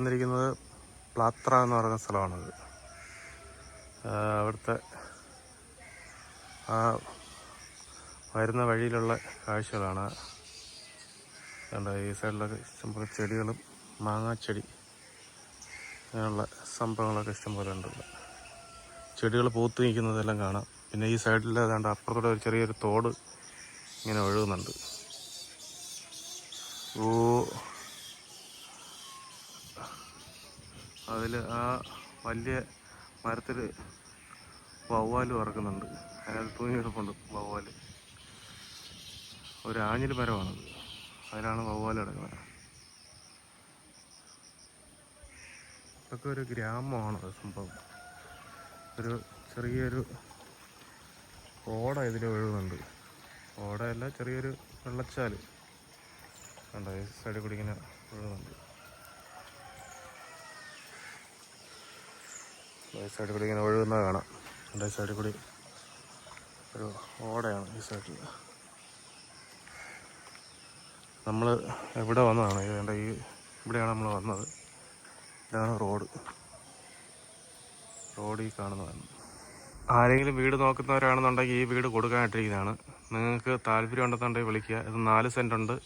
വന്നിരിക്കുന്നത് പ്ലാത്ര എന്ന് പറയുന്ന സ്ഥലമാണത്. അവിടുത്തെ ആ വരുന്ന വഴിയിലുള്ള കാഴ്ചകളാണ്. കണ്ട ഈ സൈഡിലൊക്കെ ഇഷ്ടംപോലെ ചെടികളും മാങ്ങാച്ചെടി അങ്ങനെയുള്ള സംഭവങ്ങളൊക്കെ ഇഷ്ടംപോലെ ഉണ്ട്. ചെടികൾ പൂത്ത് നിൽക്കുന്നതെല്ലാം കാണാം. പിന്നെ ഈ സൈഡിൽ ഏതാണ്ട് അപ്പുറത്തൂടെ ഒരു ചെറിയൊരു തോട് ഇങ്ങനെ ഒഴുകുന്നുണ്ട്. ഓ അതിൽ ആ വലിയ മരത്തിൽ വവ്വാൽ പറക്കുന്നുണ്ട്. അതിനകത്ത് തൂങ്ങി കിടപ്പുണ്ട് വവ്വാൽ ഒരു ആഞ്ഞിൽ മരമാണത്. അതിലാണ് വവ്വാൽ കിടക്കുന്നത്. ഇതൊക്കെ ഒരു ഗ്രാമമാണ് സംഭവം. ഒരു ചെറിയൊരു ഓട ഇതിൽ ഒഴുകുന്നുണ്ട്. ഓടയല്ല ചെറിയൊരു വെള്ളച്ചാൽ കണ്ടോ ഈ സൈഡിൽ കൂടി ഇങ്ങനെ ഒഴുകുന്നുണ്ട്. സൈഡിൽ കൂടി ഇങ്ങനെ ഒഴുകുന്നത് കാണാം. എന്റെ സൈഡിൽ കൂടി ഒരു ഓടയാണ് ഈ സൈഡിൽ നമ്മൾ എവിടെ വന്നതാണ്? എന്റെ ഈ ഇവിടെയാണ് നമ്മൾ വന്നത്. ഇതാണ് റോഡ്. റോഡ് ഈ കാണുന്നതാണ്. ആരെങ്കിലും വീട് നോക്കുന്നവരാണെന്നുണ്ടെങ്കിൽ ഈ വീട് കൊടുക്കാനായിട്ടിരിക്കുന്നതാണ് നിങ്ങൾക്ക് താല്പര്യം ഉണ്ടെന്നുണ്ടെങ്കിൽ വിളിക്കുക. ഇത് നാല് സെന്റ് ഉണ്ട്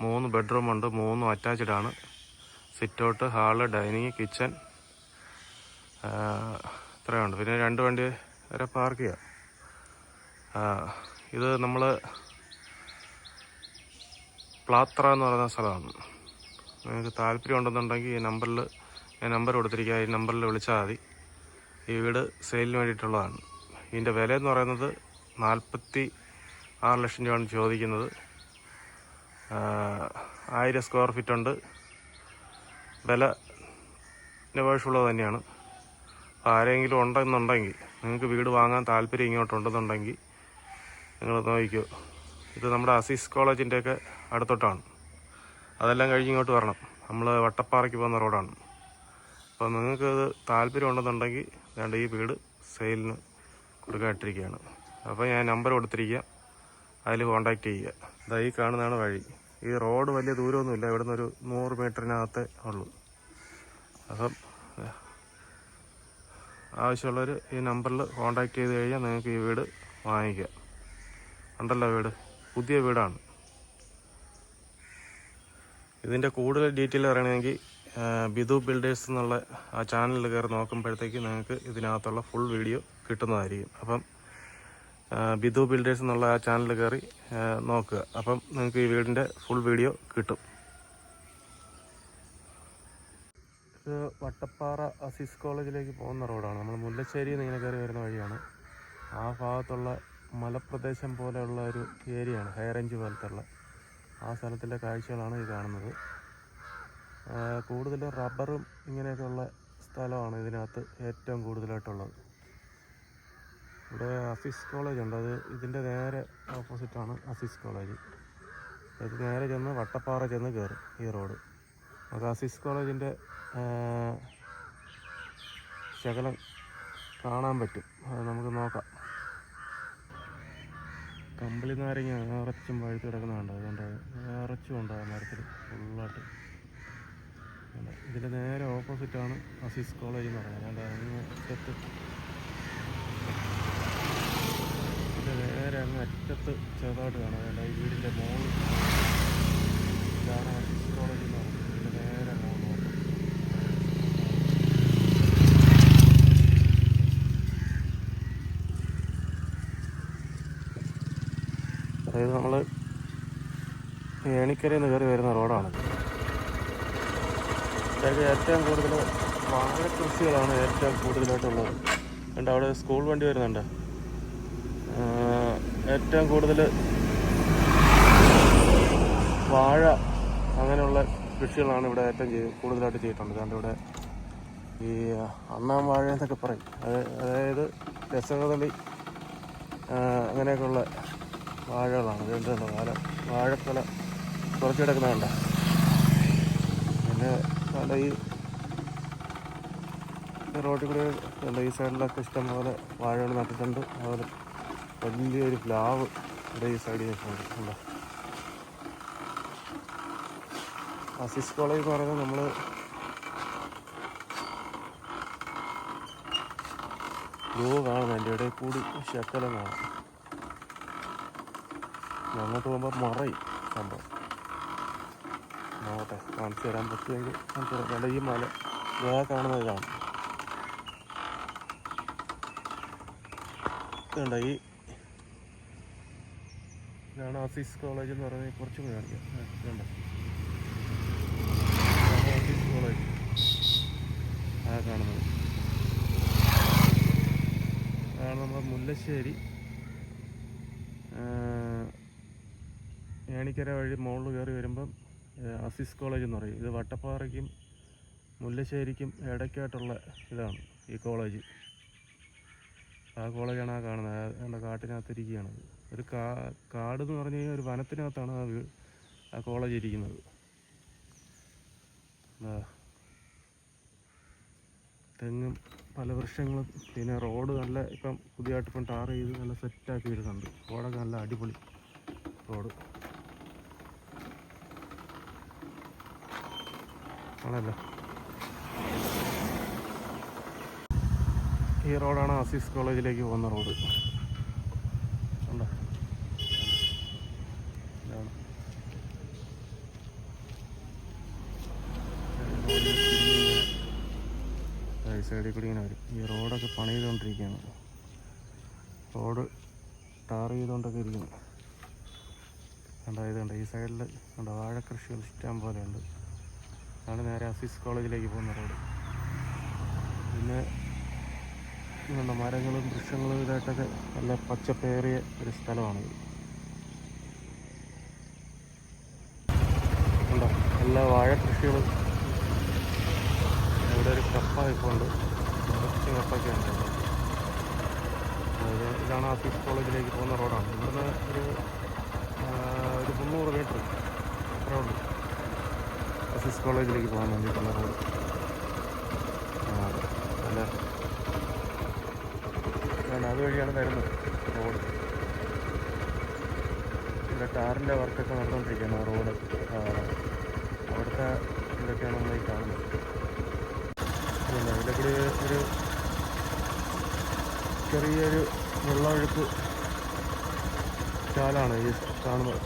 മൂന്ന് ബെഡ്റൂം ഉണ്ട് മൂന്നും അറ്റാച്ച്ഡ് ആണ്. Sit out hall dining kitchen ഇത്രയുണ്ട്. പിന്നെ രണ്ട് വണ്ടി വരെ പാർക്ക് ചെയ്യാം. ഇത് നമ്മൾ പ്ലാത്ര എന്ന് പറയുന്ന സ്ഥലമാണ്. നിങ്ങൾക്ക് താല്പര്യം ഉണ്ടെന്നുണ്ടെങ്കിൽ ഈ നമ്പറിൽ ഞാൻ നമ്പർ കൊടുത്തിരിക്കുക. ഈ നമ്പറിൽ വിളിച്ചാൽ മതി. ഈ വീട് സെയിലിന് വേണ്ടിയിട്ടുള്ളതാണ്. ഇതിന്റെ വില എന്ന് പറയുന്നത് നാൽപ്പത്തി ആറ് ലക്ഷം രൂപയാണ് ചോദിക്കുന്നത്. ആയിരം സ്ക്വയർ ഫീറ്റ് ഉണ്ട്. വില നെവേഴ്സുള്ളത് തന്നെയാണ്. ആരെങ്കിലും ഉണ്ടെന്നുണ്ടെങ്കിൽ നിങ്ങൾക്ക് വീട് വാങ്ങാൻ താല്പര്യം ഇങ്ങോട്ടുണ്ടെന്നുണ്ടെങ്കിൽ നിങ്ങൾ നോക്കിക്കോ. ഇത് നമ്മുടെ അസീസ് കോളേജിന്റെയൊക്കെ അടുത്തോട്ടാണ്. അതെല്ലാം കഴിഞ്ഞ് ഇങ്ങോട്ട് വരണം. നമ്മൾ വട്ടപ്പാറയ്ക്ക് പോകുന്ന റോഡാണ്. അപ്പോൾ നിങ്ങൾക്ക് ഇത് താല്പര്യം ഉണ്ടെന്നുണ്ടെങ്കിൽ വേണ്ട ഈ വീട് സെയിലിന് കൊടുക്കാനിട്ടിരിക്കുകയാണ്. അപ്പോൾ ഞാൻ നമ്പർ കൊടുത്തിരിക്കുക. അതിൽ കോൺടാക്റ്റ് ചെയ്യുക. ഇതാ ഈ കാണുന്നതാണ് വഴി. ഈ റോഡ് വലിയ ദൂരമൊന്നുമില്ല. ഇവിടുന്ന് ഒരു നൂറ് മീറ്ററിനകത്തേ ഉള്ളൂ. അപ്പം ആവശ്യമുള്ളവർ ഈ നമ്പറിൽ കോൺടാക്റ്റ് ചെയ്ത് കഴിഞ്ഞാൽ നിങ്ങൾക്ക് ഈ വീട് വാങ്ങിക്കാം. ഉണ്ടല്ലോ വീട്. പുതിയ വീടാണ്. ഇതിന്റെ കൂടുതൽ ഡീറ്റെയിൽ അറിയണമെങ്കിൽ ബിദു ബിൽഡേഴ്സ് എന്നുള്ള ആ ചാനലിൽ കയറി നോക്കുമ്പോഴത്തേക്ക് നിങ്ങൾക്ക് ഇതിനകത്തുള്ള ഫുൾ വീഡിയോ കിട്ടുന്നതായിരിക്കും. അപ്പം ബിദു ബിൽഡേഴ്സ് എന്നുള്ള ആ ചാനലിൽ കയറി നോക്കുക. അപ്പം നിങ്ങൾക്ക് ഈ വീടിന്റെ ഫുൾ വീഡിയോ കിട്ടും. ഇത് വട്ടപ്പാറ അസീസ് കോളേജിലേക്ക് പോകുന്ന റോഡാണ്. നമ്മൾ മുല്ലശ്ശേരി നിന്ന് ഇങ്ങനെ കയറി വരുന്ന വഴിയാണ്. ആ ഭാഗത്തുള്ള മലപ്രദേശം പോലെയുള്ള ഒരു ഏരിയയാണ് ഹൈ റേഞ്ച് പോലത്തുള്ള. ആ സ്ഥലത്തിന്റെ കാഴ്ചകളാണ് ഈ കാണുന്നത്. കൂടുതലും റബ്ബറും ഇങ്ങനെയൊക്കെയുള്ള സ്ഥലമാണ് ഇതിനകത്ത് ഏറ്റവും കൂടുതലായിട്ടുള്ളത്. ഇവിടെ അസീസ് കോളേജ് ഉണ്ട്. അത് ഇതിന്റെ നേരെ ഓപ്പോസിറ്റാണ് അസീസ് കോളേജ്. ഇത് നേരെ ചെന്ന് വട്ടപ്പാറ ചെന്ന് കയറും ഈ റോഡ്. നമുക്ക് അസീസ് കോളേജിന്റെ ശകലം കാണാൻ പറ്റും. അത് നമുക്ക് നോക്കാം. കമ്പിളി നാരങ്ങ നിറച്ചും പഴുത്ത് കിടക്കുന്നുണ്ട് അതുകൊണ്ട് നിറച്ചും ഉണ്ട് ആ മരത്തിൽ ഫുള്ളായിട്ട്. ഇതിന്റെ നേരെ ഓപ്പോസിറ്റാണ് അസീസ് കോളേജ് എന്ന് പറയുന്നത്. അതുകൊണ്ട് അങ്ങ് അറ്റത്ത് ഇതിന്റെ നേരെ അങ്ങ് അറ്റത്ത് ചെറുതായിട്ട് കാണാം. അതുകൊണ്ട് ഈ വീടിന്റെ മോൾ ഇതാണ് അസീസ് കോളേജ് എന്ന് പറയുന്നത് ഇതിന്റെ നേരെ മോളിലോട്ട് അതായത് നമ്മൾ ഏണിക്കരയിൽ നിന്ന് കയറി വരുന്ന റോഡാണ് അതായത് ഏറ്റവും കൂടുതൽ വാഴ കൃഷികളാണ് ഏറ്റവും കൂടുതലായിട്ടുള്ളത്. ഉണ്ട് അവിടെ സ്കൂൾ വണ്ടി വരുന്നുണ്ട്. ഏറ്റവും കൂടുതൽ വാഴ അങ്ങനെയുള്ള കൃഷികളാണ് ഇവിടെ ഏറ്റവും കൂടുതലായിട്ട് ചെയ്തിട്ടുണ്ട്. കാരണം ഇവിടെ ഈ അണ്ണാൻ വാഴ എന്നൊക്കെ പറയും. അത് അതായത് രസകദളി അങ്ങനെയൊക്കെയുള്ള വാഴകളാണ്. ഇതുണ്ടോ വാഴ വാഴക്കൊല. തുറച്ചു കിടക്കുന്നതുകൊണ്ട് പിന്നെ നല്ല ഈ റോഡിൽ കൂടെ നല്ല ഈ സൈഡിലൊക്കെ ഇഷ്ടം പോലെ വാഴകൾ നട്ടിട്ടുണ്ട്. അതുപോലെ വലിയൊരു പ്ലാവ് ഇവിടെ ഈ സൈഡിൽ നിൽക്കുന്നുണ്ട് അസിസ് കോളേജ് എന്ന് പറയുന്നത് നമ്മൾ ഗ്ലോ കാണും. എന്റെ ഇടയിൽ കൂടി ശക്കലം കാണാം. അങ്ങോട്ട് പോകുമ്പോൾ മറയും സംഭവം. നോക്കട്ടെ കാണിച്ചു തരാൻ പറ്റുമെങ്കിൽ കാണിച്ചു തരാം കണ്ട ഈ മല ഇതാ കാണുന്ന ഇതാണ് ഇതുണ്ട് ഈ ഇതാണ് ആസീസ് കോളേജ് എന്ന് പറയുന്നത്. കുറച്ചും കാണിക്കാം. ആസീസ് കോളേജ്. ആ കാണുന്നത്. അതാണ് നമ്മുടെ മുല്ലശ്ശേരി. ഏണിക്കര വഴി മുകളിൽ കയറി വരുമ്പം അസീസ് കോളേജ് എന്ന് പറയും. ഇത് വട്ടപ്പാറയ്ക്കും മുല്ലശ്ശേരിക്കും ഇടയ്ക്കായിട്ടുള്ള ഇതാണ് ഈ കോളേജ്. ആ കോളേജാണ് ആ കാണുന്നത്. എന്റെ കാട്ടിനകത്തിരിക്കുകയാണ്. ഒരു കാ കാട് എന്ന് പറഞ്ഞു കഴിഞ്ഞാൽ ഒരു വനത്തിനകത്താണ് ആ വീ ആ കോളേജ് ഇരിക്കുന്നത്. തെങ്ങും പല വൃക്ഷങ്ങളും. പിന്നെ റോഡ് നല്ല ഇപ്പം പുതിയതായിട്ട് ഇപ്പം ടാർ ചെയ്ത് നല്ല സെറ്റാക്കി വരുന്നുണ്ട് റോഡൊക്കെ നല്ല അടിപൊളി റോഡ്. ആണല്ലോ ഈ റോഡാണ് ആസിസ് കോളേജിലേക്ക് പോകുന്ന റോഡ്. ഉണ്ടോ സൈഡിൽ കൂടി ഇങ്ങനെ വരും. ഈ റോഡൊക്കെ പണി ചെയ്തുകൊണ്ടിരിക്കുകയാണ്. റോഡ് ടാർ ചെയ്തുകൊണ്ടൊക്കെ ഇരിക്കുന്നു. കണ്ടോ ഇതുണ്ട്. ഈ സൈഡിൽ കണ്ടോ കൃഷികൾ ഇഷ്ടം പോലെ ഉണ്ട് അതാണ് നേരെ അസീസ് കോളേജിലേക്ക് പോകുന്ന റോഡ്. പിന്നെ ഇങ്ങനെ മരങ്ങളും വൃക്ഷങ്ങളും ഇതായിട്ടൊക്കെ നല്ല പച്ചപ്പേറിയ ഒരു സ്ഥലമാണ് നല്ല ഉണ്ടോ? എല്ലാ വാഴക്കൃഷികളും ഇവിടെ ഒരു കപ്പ ഇപ്പോൾ ഉണ്ട്. കുറച്ച് കപ്പയൊക്കെയാണ് ഇവിടെ. അതായത് ഇതാണ് ആഫീസ് കോളേജിലേക്ക് പോകുന്ന റോഡാണ്. ഇവിടുന്ന് ഒരു ഒരു മുന്നൂറ് മീറ്റർ അത്രേ ഉണ്ട് ആഫീസ് കോളേജിലേക്ക് പോകാൻ വേണ്ടിയിട്ടുള്ള റോഡ് നല്ല വഴിയാണ് അതുവഴിയാണ് വരുന്നത് റോഡ്. ഇവിടെ ടാറിന്റെ വർക്കൊക്കെ നടന്നുകൊണ്ടിരിക്കുകയാണ് റോഡ്. അവിടുത്തെ ഇതൊക്കെയാണ് നമ്മൾ ഈ കാണുന്നത്. പിന്നെ ഇതിലെ കൂടി ഒരു ചെറിയൊരു വെള്ളമൊഴുക്ക് ചാലാണ് ഈ കാണുന്നത്.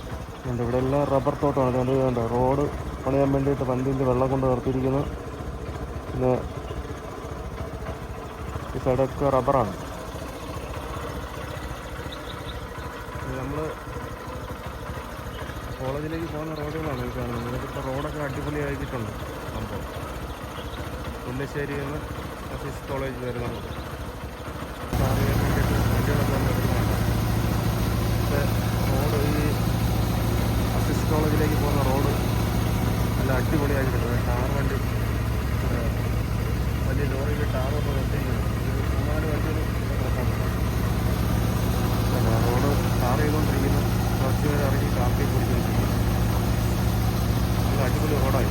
ഇവിടെ എല്ലാം റബ്ബർ തോട്ടമാണ്. അതുകൊണ്ട് വേണ്ട റോഡ് പണിയാൻ വേണ്ടിയിട്ട് വണ്ടിയിൽ വെള്ളം കൊണ്ട് നിർത്തിയിരിക്കുന്നു. പിന്നെ ഈ സൈഡൊക്കെ റബ്ബറാണ്. നമ്മൾ കോളേജിലേക്ക് പോകുന്ന റോഡുകളാണ് ഈ കാണുന്നത്. ഇതിപ്പോൾ റോഡൊക്കെ അടിപൊളിയാക്കിയിട്ടുണ്ട് സംഭവം. പുല്ലശ്ശേരിയിൽ നിന്ന് ഓഫീസ് കോളേജ് റോഡ് ടാർ ചെയ്യാൻ വേണ്ടിയിട്ട് വണ്ടികളൊക്കെ വന്ന് വരുന്നതാണ് പക്ഷേ റോഡ് ഈ ഓഫീസ് കോളേജിലേക്ക് പോകുന്ന റോഡ് നല്ല അടിപൊളിയാക്കിയിട്ടുണ്ട് ടാർ വണ്ടി വലിയ ലോറിയിൽ ടാർ നിർത്തിയിരിക്കുന്നു ഒരു മൂന്നാൽ വണ്ടികൾ റോഡ് ടാർ ചെയ്തുകൊണ്ടിരിക്കുന്നു കുറച്ച് പേര് ഇറങ്ങി കാപ്പി കുടിക്കുന്നു അടിപൊളി റോഡായി.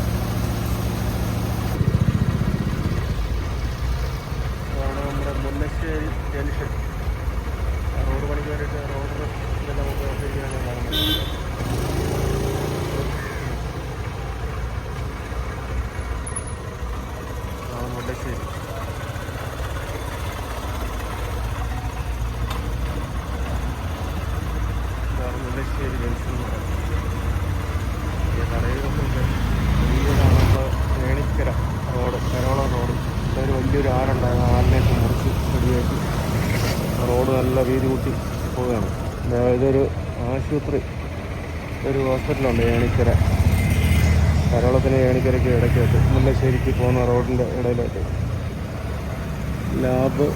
അതാണ് നമ്മുടെ മുല്ലശ്ശേരി ജംഗ്ഷൻ. റോഡ് പണിക്ക് വേണ്ടിയിട്ട് റോഡ് ഇതെല്ലാം നമുക്ക് ഓഫീസിലാണ് കാണുന്നത് അതാണ് മുല്ലശ്ശേരി ഇതാണ് മുല്ലശ്ശേരി ജംഗ്ഷൻ എന്ന് പറയുന്നത് ഈ കടയിലൊക്കെ വലിയതാണ് നമ്മൾ ഏണിക്കര റോഡ് കരോളം റോഡ് ഇവിടെ ഒരു വലിയൊരു ആറുണ്ടായിരുന്നു ആറിലേക്ക് മുറിച്ച് റെഡിയാക്കി റോഡ് നല്ല വീതി കൂട്ടി പോവുകയാണ്. ഇതൊരു ആശുപത്രി ഒരു ഹോസ്പിറ്റലുണ്ട് ഏണിക്കര. കരോളത്തിന് ഏണിക്കരയ്ക്ക് ഇടയ്ക്കായിട്ട്. മുല്ലശ്ശേരിക്ക് പോകുന്ന റോഡിന്റെ ഇടയിലായിട്ട്. ലാബ്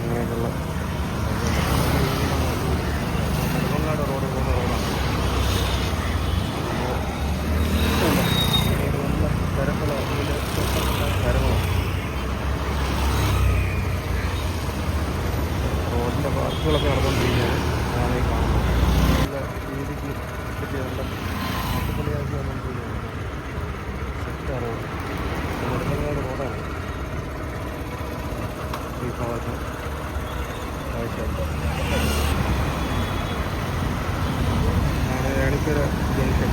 അങ്ങനെയൊക്കെയുള്ള ഈ ഭാഗത്ത് ആവശ്യമുണ്ട്. ഞാനിപ്പോൾ ജംഗ്ഷൻ.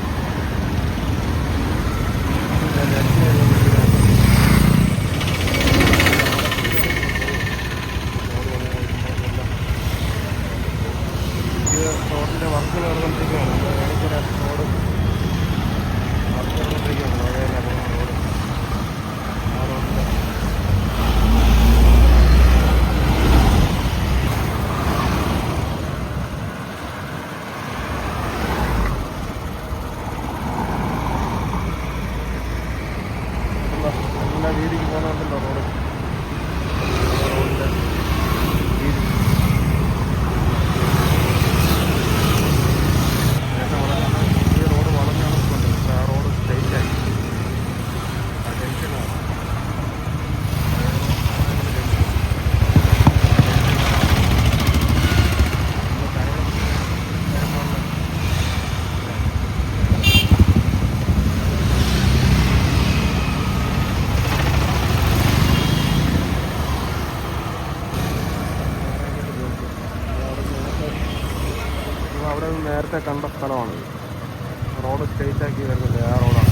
നേരത്തെ കണ്ട സ്ഥലമാണ്. റോഡ് സ്ട്രേറ്റ് ആക്കി വരുന്നത് ആ റോഡാണ്.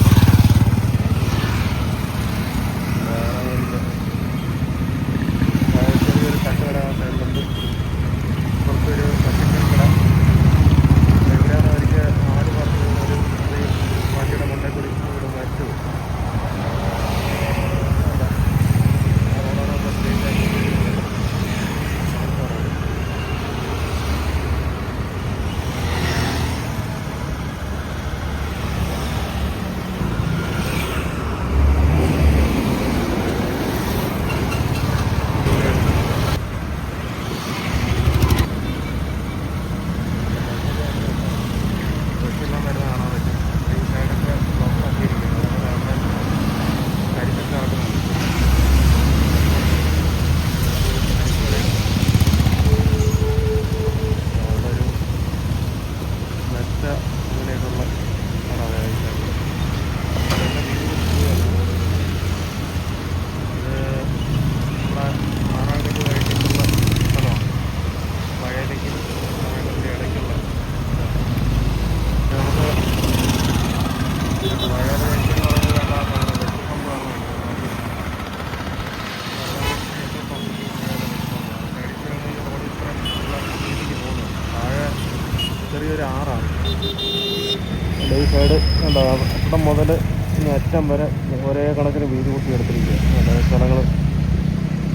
കണ്ടോ അവിടെ മുതൽ ഇനി അറ്റം വരെ ഒരേ കണക്കിന് വീതി കൂട്ടി എടുത്തിരിക്കുക അല്ല സ്ഥലങ്ങൾ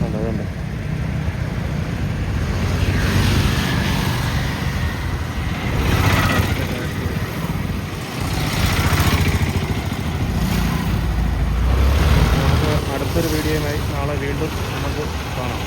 അല്ല അടുത്തൊരു വീഡിയോയുമായി നാളെ വീണ്ടും നമുക്ക് കാണാം.